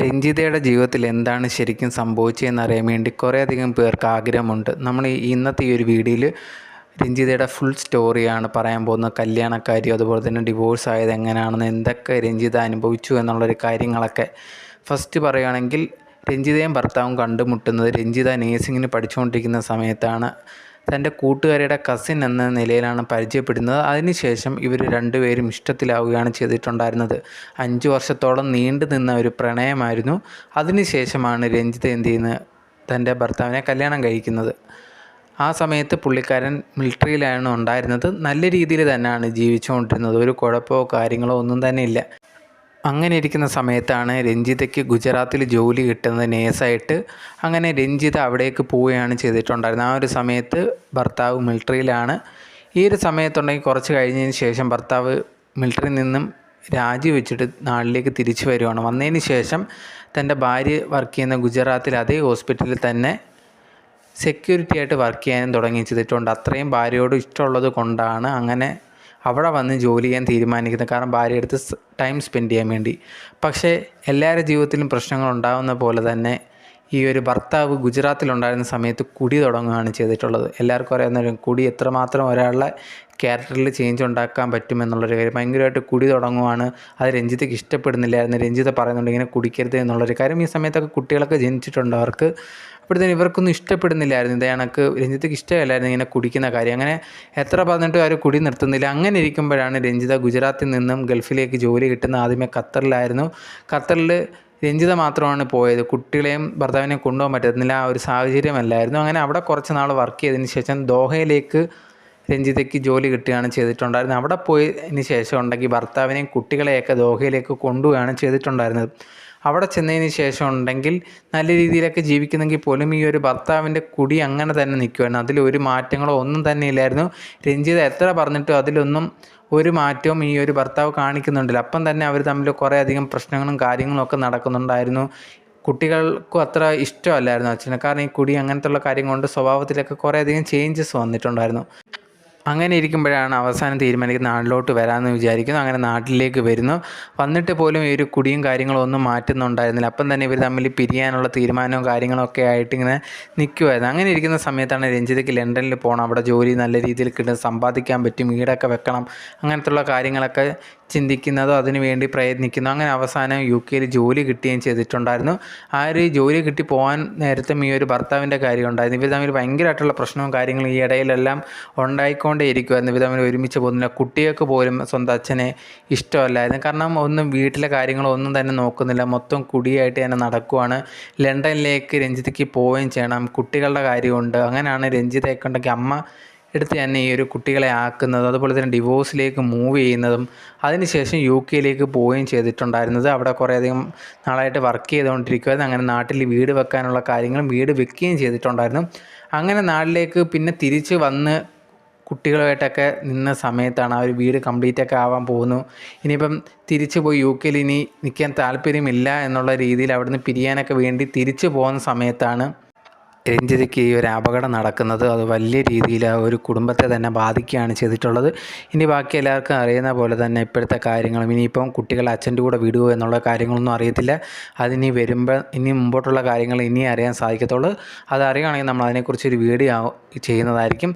രഞ്ജിതയുടെ ജീവിതത്തിൽ എന്താണ് ശരിക്കും സംഭവിച്ചതെന്ന് അറിയാൻ വേണ്ടി കുറേയധികം പേർക്ക് ആഗ്രഹമുണ്ട്. നമ്മൾ ഈ ഇന്നത്തെ ഈ ഒരു വീഡിയോയിൽ രഞ്ജിതയുടെ ഫുൾ സ്റ്റോറിയാണ് പറയാൻ പോകുന്നത്. കല്യാണക്കാര്യം അതുപോലെ തന്നെ ഡിവോഴ്സ് ആയത് എങ്ങനെയാണെന്ന് എന്തൊക്കെ രഞ്ജിത അനുഭവിച്ചു എന്നുള്ളൊരു കാര്യങ്ങളൊക്കെ. ഫസ്റ്റ് പറയുകയാണെങ്കിൽ രഞ്ജിതയും ഭർത്താവും കണ്ടുമുട്ടുന്നത് രഞ്ജിത നേഴ്സിങ്ങിന് പഠിച്ചുകൊണ്ടിരിക്കുന്ന സമയത്താണ്. തന്റെ കൂട്ടുകാരിയുടെ കസിൻ എന്ന നിലയിലാണ് പരിചയപ്പെടുന്നത്. അതിനുശേഷം ഇവർ രണ്ടുപേരും ഇഷ്ടത്തിലാവുകയാണ് ചെയ്തിട്ടുണ്ടായിരുന്നത്. അഞ്ച് വർഷത്തോളം നീണ്ടു നിന്ന ഒരു പ്രണയമായിരുന്നു. അതിനുശേഷമാണ് രഞ്ജിത്ത് എന്ത് ചെയ്യുന്നത്? തന്റെ ഭർത്താവിനെ കല്യാണം കഴിക്കുന്നത്. ആ സമയത്ത് പുള്ളിക്കാരൻ മിലിറ്ററിയിലാണ് ഉണ്ടായിരുന്നത്. നല്ല രീതിയിൽ തന്നെയാണ് ജീവിച്ചുകൊണ്ടിരുന്നത്. ഒരു കുഴപ്പമോ കാര്യങ്ങളോ ഒന്നും തന്നെ ഇല്ല. അങ്ങനെ ഇരിക്കുന്ന സമയത്താണ് രഞ്ജിതയ്ക്ക് ഗുജറാത്തിൽ ജോലി കിട്ടുന്നത് നേഴ്സായിട്ട്. അങ്ങനെ രഞ്ജിത അവിടേക്ക് പോവുകയാണ് ചെയ്തിട്ടുണ്ടായിരുന്നത്. ആ ഒരു സമയത്ത് ഭർത്താവ് മിലിറ്ററിയിലാണ്. ഈ ഒരു സമയത്തുണ്ടെങ്കിൽ കുറച്ച് കഴിഞ്ഞതിന് ശേഷം ഭർത്താവ് മിലിറ്ററിയിൽ നിന്നും രാജിവെച്ചിട്ട് നാട്ടിലേക്ക് തിരിച്ചു വരുവാണ്. വന്നതിന് ശേഷം തന്റെ ഭാര്യ വർക്ക് ചെയ്യുന്ന ഗുജറാത്തിൽ അതേ ഹോസ്പിറ്റലിൽ തന്നെ സെക്യൂരിറ്റി ആയിട്ട് വർക്ക് ചെയ്യാനും തുടങ്ങി ചെയ്തിട്ടുണ്ട്. അത്രയും ഭാര്യയോട് ഇഷ്ടമുള്ളത് കൊണ്ടാണ് അങ്ങനെ അവിടെ വന്ന് ജോലി ചെയ്യാൻ തീരുമാനിക്കുന്നത് കാരണം ഭാര്യ അടുത്ത് ടൈം സ്പെൻഡ് ചെയ്യാൻ വേണ്ടി. പക്ഷേ എല്ലാവരുടെ ജീവിതത്തിലും പ്രശ്നങ്ങൾ ഉണ്ടാകുന്ന പോലെ തന്നെ ഈ ഒരു ഭർത്താവ് ഗുജറാത്തിലുണ്ടായിരുന്ന സമയത്ത് കുടി തുടങ്ങുകയാണ് ചെയ്തിട്ടുള്ളത്. എല്ലാവർക്കും അറിയാവുന്ന കുടി എത്രമാത്രം ഒരാളുടെ ക്യാരക്ടറിൽ ചേഞ്ച് ഉണ്ടാക്കാൻ പറ്റുമെന്നുള്ളൊരു കാര്യം. ഭയങ്കരമായിട്ട് കുടി തുടങ്ങുവാണ്. അത് രഞ്ജിതയ്ക്ക് ഇഷ്ടപ്പെടുന്നില്ലായിരുന്നു രഞ്ജിത പറയുന്നുണ്ട് ഇങ്ങനെ കുടിക്കരുത് എന്നുള്ളൊരു കാര്യം. ഈ സമയത്തൊക്കെ കുട്ടികളൊക്കെ ജനിച്ചിട്ടുണ്ട് അവർക്ക്. അപ്പോഴത്തേന് ഇവർക്കൊന്നും ഇഷ്ടപ്പെടുന്നില്ലായിരുന്നു. ഇത് കണക്ക് രഞ്ജിതയ്ക്ക് ഇഷ്ടമല്ലായിരുന്നു ഇങ്ങനെ കുടിക്കുന്ന കാര്യം. അങ്ങനെ എത്ര പറഞ്ഞിട്ടും അവർ കുടി നിർത്തുന്നില്ല. അങ്ങനെ ഇരിക്കുമ്പോഴാണ് രഞ്ജിത ഗുജറാത്തിൽ നിന്നും ഗൾഫിലേക്ക് ജോലി കിട്ടുന്ന ആദ്യമേ ഖത്തറിലായിരുന്നു. ഖത്തറിൽ രഞ്ജിത മാത്രമാണ് പോയത്. കുട്ടികളെയും ഭർത്താവിനെയും കൊണ്ടുപോകാൻ പറ്റുന്നില്ല ആ ഒരു സാഹചര്യമല്ലായിരുന്നു അങ്ങനെ അവിടെ കുറച്ച് നാൾ വർക്ക് ചെയ്തതിന് ശേഷം ദോഹയിലേക്ക് രഞ്ജിതയ്ക്ക് ജോലി കിട്ടുകയാണ് ചെയ്തിട്ടുണ്ടായിരുന്നത്. അവിടെ പോയതിന് ശേഷം ഉണ്ടെങ്കിൽ ഭർത്താവിനെയും കുട്ടികളെയൊക്കെ ദോഹയിലേക്ക് കൊണ്ടുപോവുകയാണ് ചെയ്തിട്ടുണ്ടായിരുന്നത്. അവിടെ ചെന്നതിന് ശേഷം ഉണ്ടെങ്കിൽ നല്ല രീതിയിലൊക്കെ ജീവിക്കുന്നെങ്കിൽ പോലും ഈ ഒരു ഭർത്താവിന്റെ കുടി അങ്ങനെ തന്നെ നിൽക്കുമായിരുന്നു അതിൽ ഒരു മാറ്റങ്ങളോ ഒന്നും തന്നെ ഇല്ലായിരുന്നു. രഞ്ജിത എത്ര പറഞ്ഞിട്ടും അതിലൊന്നും ഒരു മാറ്റവും ഈ ഒരു ഭർത്താവ് കാണിക്കുന്നുണ്ടല്ലോ. അപ്പം തന്നെ അവർ തമ്മിൽ കുറേ അധികം പ്രശ്നങ്ങളും കാര്യങ്ങളും ഒക്കെ നടക്കുന്നുണ്ടായിരുന്നു. കുട്ടികൾക്കും അത്ര ഇഷ്ടമല്ലായിരുന്നു അച്ഛനെ. കാരണം ഈ കുടി അങ്ങനത്തെ ഉള്ള കാര്യം കൊണ്ട് സ്വഭാവത്തിലൊക്കെ കുറേ അധികം ചേഞ്ചസ് വന്നിട്ടുണ്ടായിരുന്നു. അങ്ങനെ ഇരിക്കുമ്പോഴാണ് അവസാനം തീരുമാനിക്കുന്നത് നാട്ടിലോട്ട് വരാമെന്ന് വിചാരിക്കുന്നു. അങ്ങനെ നാട്ടിലേക്ക് വരുന്നു. വന്നിട്ട് പോലും ഈ ഒരു കുടിയും കാര്യങ്ങളും ഒന്നും മാറ്റുന്നുണ്ടായിരുന്നില്ല. അപ്പം തന്നെ ഇവർ തമ്മിൽ പിരിയാനുള്ള തീരുമാനവും കാര്യങ്ങളൊക്കെ ആയിട്ട് ഇങ്ങനെ നിൽക്കുമായിരുന്നു അങ്ങനെ ഇരിക്കുന്ന സമയത്താണ് രഞ്ജിതയ്ക്ക് ലണ്ടനിൽ പോകണം അവിടെ ജോലി നല്ല രീതിയിൽ കിട്ടും. സമ്പാദിക്കാൻ പറ്റും. വീടൊക്കെ വെക്കണം. അങ്ങനത്തുള്ള കാര്യങ്ങളൊക്കെ ചിന്തിക്കുന്നതോ അതിനു വേണ്ടി പ്രയത്നിക്കുന്നു അങ്ങനെ അവസാനം യു കെയിൽ ജോലി കിട്ടുകയും ചെയ്തിട്ടുണ്ടായിരുന്നു. ആ ഒരു ജോലി കിട്ടി പോകാൻ നേരത്തെ ഈ ഒരു ഭർത്താവിന്റെ കാര്യം ഉണ്ടായിരുന്നു. ഇവർ തമ്മിൽ ഭയങ്കരമായിട്ടുള്ള പ്രശ്നവും കാര്യങ്ങളും ഈ ഇടയിലെല്ലാം ഉണ്ടായിക്കൊണ്ടേ ഇരിക്കുമായിരുന്നു ഇവർ തമ്മിൽ ഒരുമിച്ച് പോകുന്നില്ല. കുട്ടികൾക്ക് പോലും സ്വന്തം അച്ഛനെ ഇഷ്ടമല്ലായിരുന്നു. കാരണം ഒന്നും വീട്ടിലെ കാര്യങ്ങളൊന്നും തന്നെ നോക്കുന്നില്ല. മൊത്തം കുടിയായിട്ട് തന്നെ നടക്കുവാണ്. ലണ്ടനിലേക്ക് രഞ്ജിതയ്ക്ക് പോവുകയും ചെയ്യണം. കുട്ടികളുടെ കാര്യമുണ്ട്. അങ്ങനെയാണ് രഞ്ജിതയൊക്കെ ഉണ്ടെങ്കിൽ അമ്മ എടുത്ത് തന്നെ ഈ ഒരു കുട്ടികളെ ആക്കുന്നതും അതുപോലെ തന്നെ ഡിവോഴ്സിലേക്ക് മൂവ് ചെയ്യുന്നതും അതിനുശേഷം യു കെയിലേക്ക് പോവുകയും ചെയ്തിട്ടുണ്ടായിരുന്നത്. അവിടെ കുറേയധികം നാളായിട്ട് വർക്ക് ചെയ്തുകൊണ്ടിരിക്കുമായിരുന്നു അങ്ങനെ നാട്ടിൽ വീട് വെക്കാനുള്ള കാര്യങ്ങളും വീട് വെക്കുകയും ചെയ്തിട്ടുണ്ടായിരുന്നു. അങ്ങനെ നാട്ടിലേക്ക് പിന്നെ തിരിച്ച് വന്ന് കുട്ടികളുമായിട്ടൊക്കെ നിന്ന സമയത്താണ് ആ ഒരു വീട് കംപ്ലീറ്റ് ഒക്കെ ആവാൻ പോകുന്നു. ഇനിയിപ്പം തിരിച്ചു പോയി യു കെയിൽ ഇനി നിൽക്കാൻ താല്പര്യമില്ല എന്നുള്ള രീതിയിൽ അവിടുന്ന് പിരിയാനൊക്കെ വേണ്ടി തിരിച്ചു പോകുന്ന സമയത്താണ് രഞ്ജിതയ്ക്ക് ഈ ഒരു അപകടം നടക്കുന്നത് അത് വലിയ രീതിയിൽ ആ ഒരു കുടുംബത്തെ തന്നെ ബാധിക്കുകയാണ് ചെയ്തിട്ടുള്ളത്. ഇനി ബാക്കി എല്ലാവർക്കും അറിയുന്ന പോലെ തന്നെ ഇപ്പോഴത്തെ കാര്യങ്ങളും ഇനിയിപ്പം കുട്ടികളെ അച്ഛന്റെ കൂടെ വിടുവോ എന്നുള്ള കാര്യങ്ങളൊന്നും അറിയത്തില്ല. അതിനി വരുമ്പോൾ ഇനി മുമ്പോട്ടുള്ള കാര്യങ്ങൾ ഇനി അറിയാൻ സാധിക്കത്തുള്ളൂ. അത് അറിയുകയാണെങ്കിൽ നമ്മൾ അതിനെക്കുറിച്ചൊരു വീഡിയോ ചെയ്യുന്നതായിരിക്കും.